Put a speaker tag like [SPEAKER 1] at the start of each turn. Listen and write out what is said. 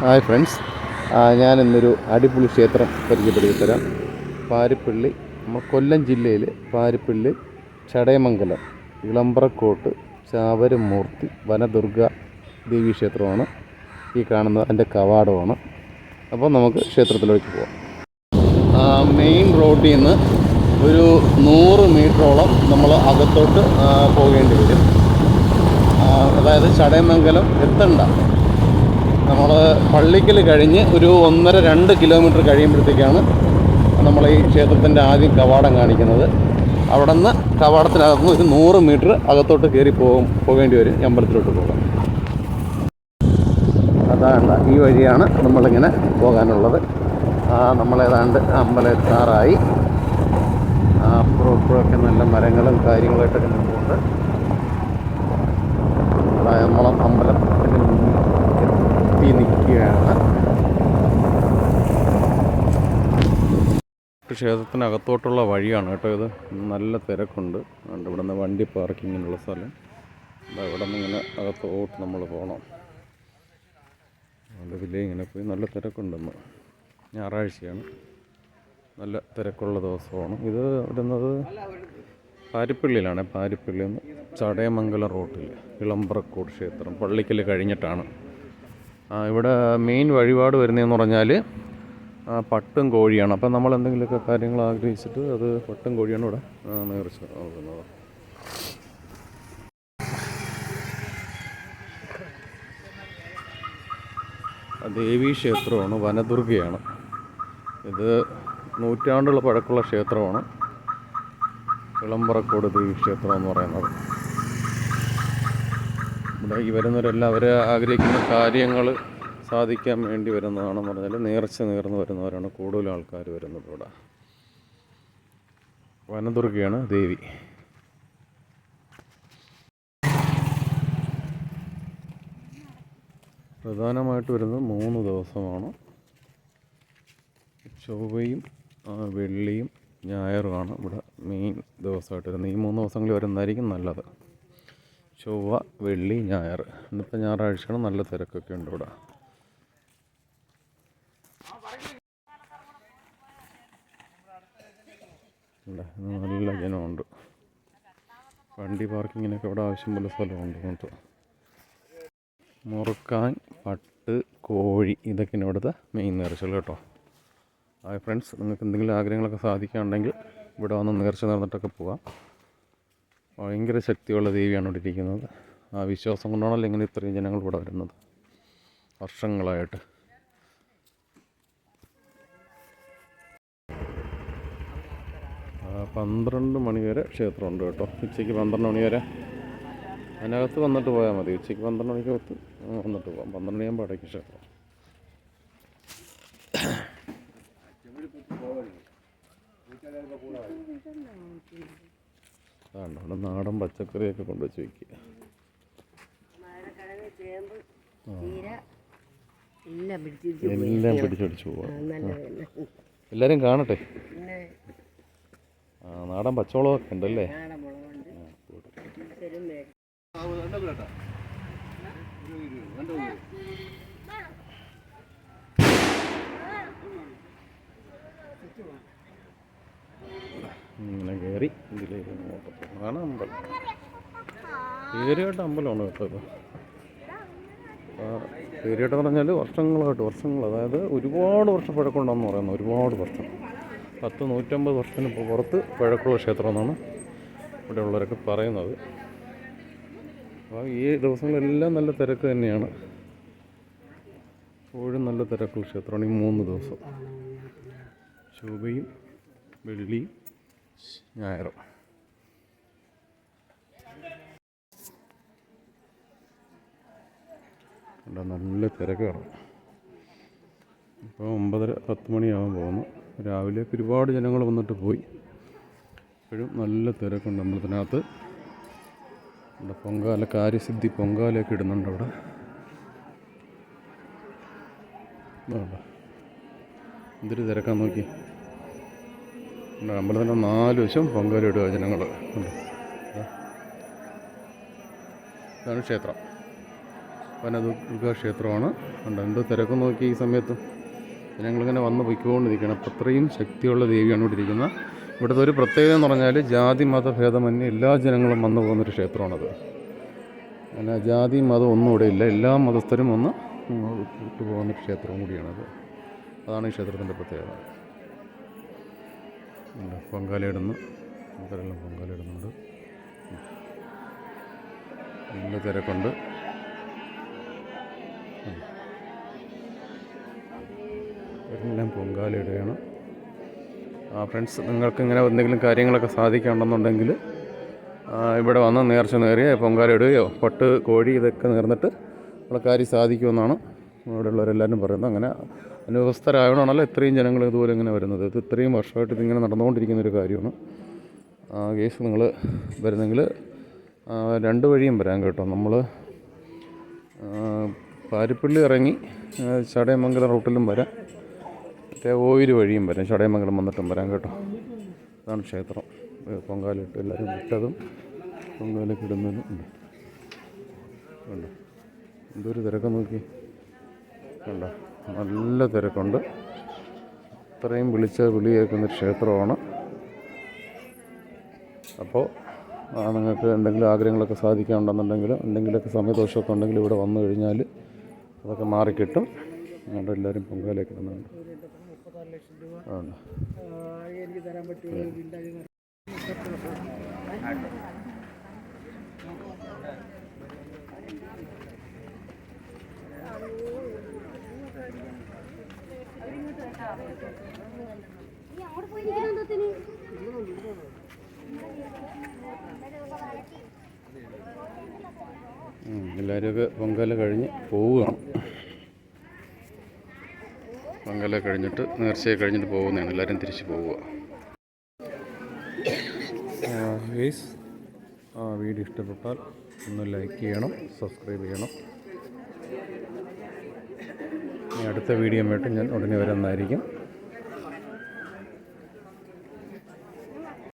[SPEAKER 1] Hi friends. ഞാൻ ഇന്നൊരു അടിപൊളി ക്ഷേത്രം പരിചയപ്പെടുത്തി തരാം. പാരിപ്പള്ളി നമ്മൾ കൊല്ലം ജില്ലയിൽ പാരിപ്പള്ളി ചടയമംഗലം ഇളമ്പ്രക്കോട്ട് ചാവരമൂർത്തി വനദുർഗ ദേവി ക്ഷേത്രമാണ്. ഈ കാണുന്നത് അതിന്റെ കവാടമാണ്. അപ്പോൾ നമുക്ക് ക്ഷേത്രത്തിലേക്ക് പോവാം. മെയിൻ റോഡിൽ നിന്ന് ഒരു നൂറ് മീറ്ററോളം നമ്മൾ അകത്തോട്ട് പോകേണ്ടി വരും. അതായത് ചടയമംഗലം എത്തണ്ട. നമ്മൾ പള്ളിക്കൽ കഴിഞ്ഞ് ഒരു ഒന്നര രണ്ട് കിലോമീറ്റർ കഴിയുമ്പോഴത്തേക്കാണ് നമ്മൾ ഈ ക്ഷേത്രത്തിന്റെ ആദ്യം കവാടം കാണിക്കുന്നത്. അവിടെ നിന്ന് കവാടത്തിനകത്ത് ഒരു നൂറ് മീറ്റർ അകത്തോട്ട് കയറി പോകും പോകേണ്ടി വരും അമ്പലത്തിലോട്ട് പോകാൻ. അതാണ് ഈ വഴിയാണ് നമ്മളിങ്ങനെ പോകാനുള്ളത്. നമ്മളേതാണ്ട് അമ്പലത്താറായി അപ്പുറം ഇപ്പുറമൊക്കെ നല്ല മരങ്ങളും കാര്യങ്ങളായിട്ടൊക്കെ നിൽക്കുന്നുണ്ട് ക്ഷേത്രത്തിനകത്തോട്ടുള്ള വഴിയാണ് കേട്ടോ ഇത്. നല്ല തിരക്കുണ്ട്. അതുകൊണ്ട് ഇവിടെ നിന്ന് വണ്ടി പാർക്കിങ്ങിനുള്ള സ്ഥലം. ഇവിടെ നിന്ന് ഇങ്ങനെ അകത്തോട്ട് നമ്മൾ പോകണം അതുകൊണ്ട് ഇതിലേ ഇങ്ങനെ പോയി നല്ല തിരക്കുണ്ടെന്ന് ഞായറാഴ്ചയാണ്. നല്ല തിരക്കുള്ള ദിവസമാണ്. ഇത് വരുന്നത് പാരിപ്പള്ളിയിലാണ്. പാരിപ്പള്ളി നിന്ന് ചടയമംഗലം റോട്ടിൽ ഇളമ്പ്രക്കോട് ക്ഷേത്രം. പള്ളിക്കൽ കഴിഞ്ഞിട്ടാണ്. ഇവിടെ മെയിൻ വഴിപാട് വരുന്നതെന്ന് പറഞ്ഞാൽ പട്ടും കോഴിയാണ്. അപ്പം നമ്മൾ എന്തെങ്കിലുമൊക്കെ കാര്യങ്ങൾ ആഗ്രഹിച്ചിട്ട് അത് പട്ടും കോഴിയാണ് ഇവിടെ നേർച്ച നോക്കുന്നത്. ദേവീ ക്ഷേത്രമാണ് വനദുർഗയാണ്. ഇത് നൂറ്റാണ്ടുള്ള പഴക്കമുള്ള ക്ഷേത്രമാണ്. ഇളമ്പറക്കോട് ദേവി ക്ഷേത്രം എന്ന് പറയുന്നത്. ഇവിടെ ഈ വരുന്നവരെല്ലാം അവർ ആഗ്രഹിക്കുന്ന കാര്യങ്ങൾ സാധിക്കാൻ വേണ്ടി വരുന്നതാണെന്ന് പറഞ്ഞാൽ നേർച്ച നേർന്ന് വരുന്നവരാണ് കൂടുതൽ ആൾക്കാർ വരുന്നത് ഇവിടെ. വനദുർഗയാണ് ദേവി. പ്രധാനമായിട്ട് വരുന്നത് മൂന്ന് ദിവസമാണ്. ചൊവ്വയും വെള്ളിയും ഞായറുമാണ് ഇവിടെ മെയിൻ ദിവസമായിട്ട് വരുന്നത്. ഈ മൂന്ന് ദിവസങ്ങളിൽ വരുന്നതായിരിക്കും നല്ലത്. ചൊവ്വ വെള്ളി ഞായർ ഇന്നിപ്പോൾ ഞായറാഴ്ചയാണ് നല്ല തിരക്കൊക്കെ ഉണ്ട് ഇവിടെ. നല്ല ജനമുണ്ട് വണ്ടി പാർക്കിങ്ങിനൊക്കെ ഇവിടെ ആവശ്യം പോലെ സ്ഥലമുണ്ട് നമുക്ക് മുറുക്കാൻ പട്ട് കോഴി ഇതൊക്കെയാണ് ഇവിടുത്തെ മെയിൻ നേർച്ചകൾ കേട്ടോ. ഹായ് ഫ്രണ്ട്സ് നിങ്ങൾക്ക് എന്തെങ്കിലും ആഗ്രഹങ്ങളൊക്കെ സാധിക്കുകയാണെങ്കിൽ ഇവിടെ വന്ന് നേർച്ച നടന്നിട്ടൊക്കെ പോവാം. ഭയങ്കര ശക്തിയുള്ള ദേവിയാണ് ഇവിടെ ഇരിക്കുന്നത്. ആ വിശ്വാസം കൊണ്ടാണല്ലോ ഇങ്ങനെ ഇത്രയും ജനങ്ങൾ ഇവിടെ വരുന്നത്. വർഷങ്ങളായിട്ട്. പന്ത്രണ്ട് മണി വരെ ക്ഷേത്രമുണ്ട് കേട്ടോ. ഉച്ചയ്ക്ക് പന്ത്രണ്ട് മണി വരെ. അതിനകത്ത് വന്നിട്ട് പോയാൽ മതി. ഉച്ചയ്ക്ക് പന്ത്രണ്ട് മണിക്കകത്ത് വന്നിട്ട് പോകാം പന്ത്രണ്ട് മണിയാകുമ്പോൾ അടയ്ക്ക് ക്ഷേത്രം. അതാണ് അവിടെ നാടൻ പച്ചക്കറിയൊക്കെ കൊണ്ടുവച്ച് വയ്ക്കുക
[SPEAKER 2] എല്ലാം
[SPEAKER 1] പിടിച്ചടിച്ചു പിടിച്ചടിച്ച് പോവാം. എല്ലാവരും കാണട്ടെ? നാടൻ പച്ചവളമൊക്കെ ഉണ്ടല്ലേ? ഇങ്ങനെ കയറി. അതാണ് അമ്പലം. പേരുകേട്ട അമ്പലമാണ് കേട്ടോ ഇത്. പേരുകേട്ടെന്ന് പറഞ്ഞാൽ വർഷങ്ങളായിട്ട് വർഷങ്ങൾ അതായത് ഒരുപാട് വർഷം പഴക്കമുണ്ടെന്ന് പറയുന്നത് ഒരുപാട് വർഷം. പത്ത് നൂറ്റമ്പത് വർഷത്തിന് പുറത്ത് പഴക്കമുള്ള ഇവിടെ ഉള്ളവരൊക്കെ പറയുന്നത്. അപ്പോൾ ഈ ദിവസങ്ങളെല്ലാം നല്ല തിരക്ക് തന്നെയാണ്. എപ്പോഴും നല്ല തിരക്കുള്ള ക്ഷേത്രമാണ് ഈ മൂന്ന് ദിവസം. ശോഭയും വെള്ളിയും ഞായറും. നല്ല തിരക്കാണ്. കാണും ഇപ്പോൾ ഒമ്പതര പത്ത് മണിയാവാൻ പോകുന്നു. രാവിലെയൊക്കെ ഒരുപാട് ജനങ്ങൾ വന്നിട്ട് പോയി. ഇപ്പോഴും നല്ല തിരക്കുണ്ട് അമ്പലത്തിനകത്ത്. ഇവിടെ പൊങ്കാല കാര്യസിദ്ധി പൊങ്കാലയൊക്കെ ഇടുന്നുണ്ട് അവിടെ. എന്തൊരു തിരക്കാൻ നോക്കി. അമ്പലത്തിന്റെ നാല് വശം പൊങ്കാല ഇടുക ജനങ്ങൾ. ഉണ്ട്. ഇതാണ് ക്ഷേത്രം. വനദുർഗ ക്ഷേത്രമാണ് കണ്ടോ? എന്ത് തിരക്ക് നോക്കി ഈ സമയത്ത്. ജനങ്ങളിങ്ങനെ വന്ന് പൊയ്ക്കൊണ്ടിരിക്കുകയാണ്. അപ്പോൾ അത്രയും ശക്തിയുള്ള ദേവിയാണ് ഇവിടെ ഇരിക്കുന്നത് ഇവിടുത്തെ ഒരു പ്രത്യേകത എന്ന് പറഞ്ഞാൽ ജാതി മതഭേദമന്യേ എല്ലാ ജനങ്ങളും വന്നു പോകുന്നൊരു ക്ഷേത്രമാണത്. അങ്ങനെ ജാതി മതം ഒന്നും ഇവിടെ ഇല്ല. എല്ലാ മതസ്ഥരും വന്ന് ഇട്ട് പോകുന്നൊരു ക്ഷേത്രവും കൂടിയാണത്. അതാണ് ഈ ക്ഷേത്രത്തിന്റെ പ്രത്യേകത. പൊങ്കാലയിടുന്നു. ആൾക്കാരെല്ലാം പൊങ്കാലയിടുന്നുണ്ട്. നല്ല തിരക്കുണ്ട്. എല്ലാം പൊങ്കാലയിടുകയാണ് ആ ഫ്രണ്ട്സ് നിങ്ങൾക്ക് ഇങ്ങനെ എന്തെങ്കിലും കാര്യങ്ങളൊക്കെ സാധിക്കണമെന്നുണ്ടെങ്കിൽ ഇവിടെ വന്ന് നേർച്ച നേറിയ പൊങ്കാല ഇടുകയോ പട്ട് കോഴി ഇതൊക്കെ നേർന്നിട്ട് നമ്മളെ കാര്യം സാധിക്കുമെന്നാണ് ഇവിടെയുള്ളവരെല്ലാവരും പറയുന്നത്. അങ്ങനെ അനുവസ്ഥരായതുകൊണ്ടാണല്ലോ ഇത്രയും ജനങ്ങൾ ഇതുപോലെ ഇങ്ങനെ വരുന്നത്. ഇത് ഇത്രയും വർഷമായിട്ട് ഇതിങ്ങനെ നടന്നുകൊണ്ടിരിക്കുന്ന ഒരു കാര്യമാണ്. ആ കേസ് നിങ്ങൾ വരുന്നെങ്കിൽ രണ്ട് വഴിയും വരാം കേട്ടോ. നമ്മൾ പാരിപ്പള്ളി ഇറങ്ങി ചടയമംഗലം റൂട്ടിലും വരാം. ഓയിൽ വഴിയും വരാം. ചടയമംഗലം വന്നിട്ടും വരാം കേട്ടോ. അതാണ് ക്ഷേത്രം. പൊങ്കാലിട്ട് എല്ലാവരും വിട്ടതും പൊങ്കാലൊക്കെ ഇടുന്നതും ഉണ്ട്. കണ്ടോ? എന്തൊരു തിരക്കം നോക്കി. കണ്ടോ? നല്ല തിരക്കുണ്ട്. ഇത്രയും വിളിച്ച വിളി കേൾക്കുന്ന ക്ഷേത്രമാണ്. അപ്പോൾ നിങ്ങൾക്ക് എന്തെങ്കിലും ആഗ്രഹങ്ങളൊക്കെ സാധിക്കാനുണ്ടെന്നുണ്ടെങ്കിൽ എന്തെങ്കിലുമൊക്കെ സമയദോഷമൊക്കെ ഉണ്ടെങ്കിൽ ഇവിടെ വന്നു കഴിഞ്ഞാൽ അതൊക്കെ മാറിക്കിട്ടും. ഞങ്ങളുടെ എല്ലാവരും പൊങ്കാലയൊക്കെ ഇടുന്നുണ്ട്
[SPEAKER 2] എനിക്ക് തരാൻ പറ്റുമോ
[SPEAKER 1] ഉം, എല്ലാവരുമൊക്കെ പൊങ്കാല കഴിഞ്ഞ് പോവുകയാണ്. പൊങ്കാല കഴിഞ്ഞിട്ട് നേർച്ചയെ കഴിഞ്ഞിട്ട് പോകുന്നതാണ്. എല്ലാവരും തിരിച്ചു പോവുക. ഗൈസ് ആ വീഡിയോ ഇഷ്ടപ്പെട്ടാൽ ഒന്ന് ലൈക്ക് ചെയ്യണം സബ്സ്ക്രൈബ് ചെയ്യണം. അടുത്ത വീഡിയോ ആയിട്ട് ഞാൻ ഉടനെ വരുന്നതായിരിക്കും